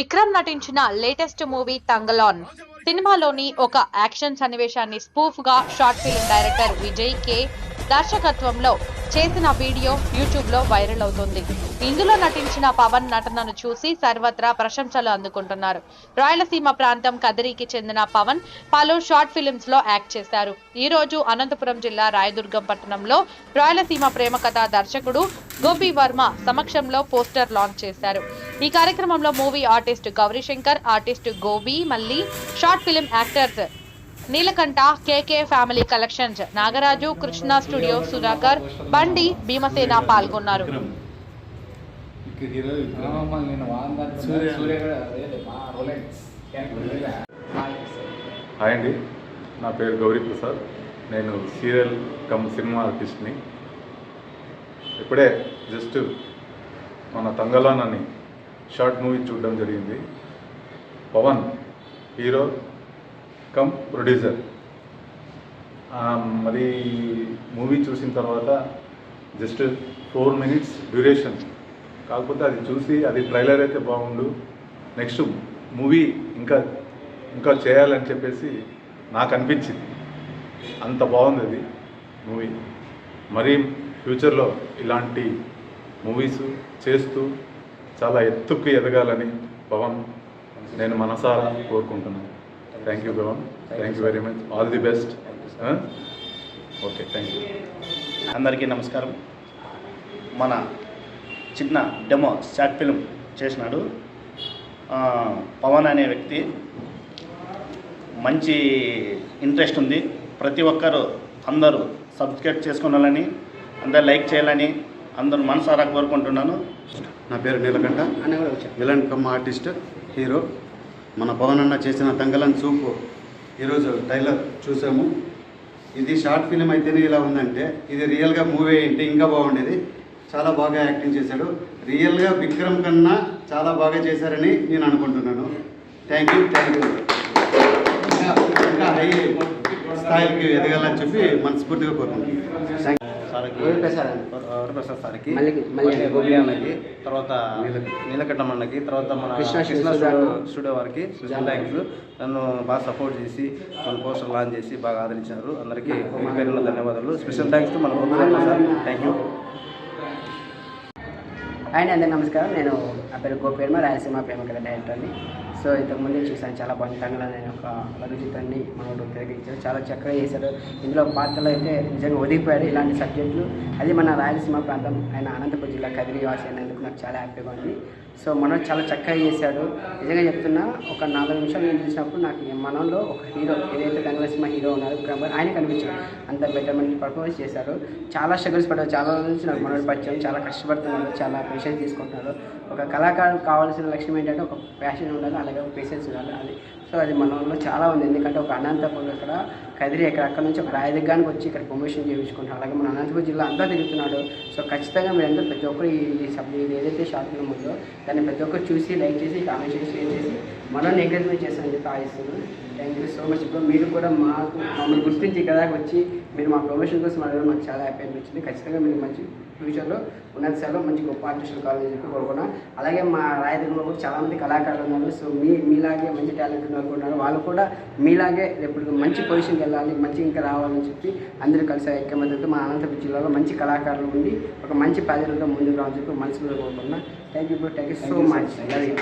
విక్రమ్ నటించిన latest movie Thangalaan. సినిమాలోని ఒక యాక్షన్ సన్నివేశాన్ని స్పూఫ్గా short film director Vijay K దర్శకత్వంలో చేసిన వీడియో యూట్యూబ్లో వైరల్ అవుతుంది. ఇందులో నటించిన పవన్ నటనను చూసి సర్వత్రా ప్రశంసలు అందుకుంటున్నారు. రాయలసీమ ప్రాంతం కదిరికి చెందిన పవన్ పలు షార్ట్ ఫిలిమ్స్లో యాక్ట్ చేశారు. ఈ రోజు అనంతపురం జిల్లా రాయదుర్గం పట్టణంలో రాయలసీమ ప్రేమ కథ దర్శకుడు గోపి వర్మ సమక్షంలో పోస్టర్ లాంచ్ చేశారు. ఈ కార్యక్రమంలో movie artist Gauri Shankar artist Gobi Malli short film actors Neelakantha K K family collections Nagaraju Krishna studio Sudhakar Bandi Bhimasena పాల్గొన్నారు. హాయ్ అండి. నా పేరు గౌరీ ప్రసాద్. నేను సీరియల్ కమ్ సినిమా ఆర్టిస్ట్ని. ఇప్పుడే జస్ట్ మన తంగలాన్ అని షార్ట్ మూవీ చూడడం జరిగింది. Pawan hero come producer. మరి మూవీ చూసిన తర్వాత జస్ట్ ఫోర్ మినిట్స్ డ్యూరేషన్. కాకపోతే అది చూసి అది ట్రైలర్ అయితే బాగుండు. నెక్స్ట్ మూవీ ఇంకా ఇంకా చేయాలని చెప్పేసి నాకు అనిపించింది. అంత బాగుంది అది మూవీ. మరీ ఫ్యూచర్లో ఇలాంటి మూవీస్ చేస్తూ చాలా ఎత్తుకు ఎదగాలని పవన్ నేను మనసారా కోరుకుంటున్నాను. Thank you Pawan thank you very much all the best okay thank you అందరికీ నమస్కారం. మన చిన్న డెమో షార్ట్ ఫిల్మ్ చేసినాడు. పవన్ అనే వ్యక్తి. మంచి ఇంట్రెస్ట్ ఉంది. ప్రతి ఒక్కరు అందరూ సబ్స్క్రైబ్ చేసుకోవాలని అందరు లైక్ చేయాలని అందరూ మనసారా కోరుకుంటున్నాను. నా పేరు Neelakantha. Villain come artist hero. మన పవన్ అన్న చేసిన తంగలన్ చూపు. ఈరోజు టైలర్ చూసాము. ఇది షార్ట్ ఫిలిం అయితేనే ఇలా ఉందంటే ఇది రియల్గా మూవీ అయింటే ఇంకా బాగుండేది. చాలా బాగా యాక్టింగ్ చేశాడు. రియల్గా విక్రమ్ కన్నా చాలా బాగా చేశారని నేను అనుకుంటున్నాను. Thank you thank you. ఇంకా ఇంకా హై స్థాయికి ఎదగాలని చెప్పి మనస్ఫూర్తిగా కోరుకుంటున్నాను. థ్యాంక్ సార్కి వరప్రసాద్ సార్కి మళ్ళీ గోపి అన్నకి తర్వాత. నీలకంఠం అన్నకి తర్వాత మన కృష్ణ స్టూడియో వారికి థ్యాంక్స్ నన్ను బాగా సపోర్ట్ చేసి మన పోస్టర్ లాంచ్ చేసి బాగా ఆదరించారు. అందరికీ పేరు పేరున ధన్యవాదాలు. స్పెషల్ థ్యాంక్స్ టు మన Gopi Prasad. Thank you and అందరికీ నమస్కారం. నేను నా పేరు గోపేర్మ రాయలసీమ ప్రేమకర డైరెక్టర్ని సో ఇంతకుముందు చూసాను చాలా బాగుంది. నేను ఒక లఘు మనోడు తిరిగించారు. చాలా చక్కగా చేశారు. ఇందులో పాత్రలు అయితే నిజంగా ఒదిగిపోయాడు ఇలాంటి సబ్జెక్టులు అది మన రాయలసీమ ప్రాంతం ఆయన అనంతపురం జిల్లా కదిరి వాసి అయినందుకు నాకు చాలా హ్యాపీగా ఉంది. సో మనోడు చాలా చక్కగా చేశాడు. నిజంగా చెప్తున్నా ఒక నాలుగు నిమిషాలు నేను చూసినప్పుడు నాకు మనలో ఒక హీరో ఏదైతే తంగళసీమ హీరో ఉన్నారో విక్రమ్ గారు ఆయన కనిపించాడు. అంత బెటర్మెంట్ పర్ఫార్మెన్స్ చేశారు. చాలా స్ట్రగుల్స్ పడ్డారు. చాలా నుంచి నాకు మనోడు పరిచయం చాలా కష్టపడుతున్నారు చాలా పేషెన్స్ తీసుకుంటున్నారు ఒక కళాకారుడు కావాల్సిన లక్ష్యం ఏంటంటే ఒక ప్యాషన్ ఉండాలి అలాగే ఒక పేషెన్స్ ఉండాలి. అది సో అది మనలో చాలా ఉంది. ఎందుకంటే ఒక అనంతపురం ఇక్కడ కదిరి ఇక్కడ అక్కడ నుంచి ఒక రాయదుర్గానికి వచ్చి ఇక్కడ ప్రమోషన్ చేయించుకుంటాడు అలాగే మన అనంతపురం జిల్లా అంతా తిరుగుతున్నాడు. సో ఖచ్చితంగా మీరు అందరూ ప్రతి ఒక్కరు ఈ సబ్ ఏదైతే షాపింగ్ ఉందో దాన్ని ప్రతి ఒక్కరు చూసి లైక్ చేసి కామెంట్ చేసి షేర్ చేసి మనల్ని ఎంకరేజ్మెంట్ చేస్తానని చెప్పి ఆశిస్తున్నాను. థ్యాంక్ యూ సో మచ్ ఇప్పుడు మీరు కూడా మాకు మమ్మల్ని గుర్తించి ఇక్కడ దాకా వచ్చి మీరు మా ప్రమోషన్ కోసం అడగడం మాకు చాలా హ్యాపీ అనిపించింది. ఖచ్చితంగా మీరు మంచి ఫ్యూచర్లో ఉన్నత స్థాయిలో మంచి గొప్ప ఆర్టిస్టులు కావాలని చెప్పి కోరుకున్నాం. అలాగే మా రాయదుర్గంలో కూడా చాలామంది కళాకారులు ఉన్నారు. సో మీ మీలాగే మంచి టాలెంట్ ఉన్న వాళ్ళు ఉన్నారు. వాళ్ళు కూడా మీలాగే రేపు మంచి పొజిషన్కి వెళ్ళాలి మంచి ఇంకా రావాలని చెప్పి అందరూ కలిసి ఐక్యమద్దతు మా అనంతపురం జిల్లాలో మంచి కళాకారులు ఉండి ఒక మంచి ప్రజలతో ముందుకు రావాలని చెప్పి మనసులో కోరుకున్నా thank you thank you so much thank you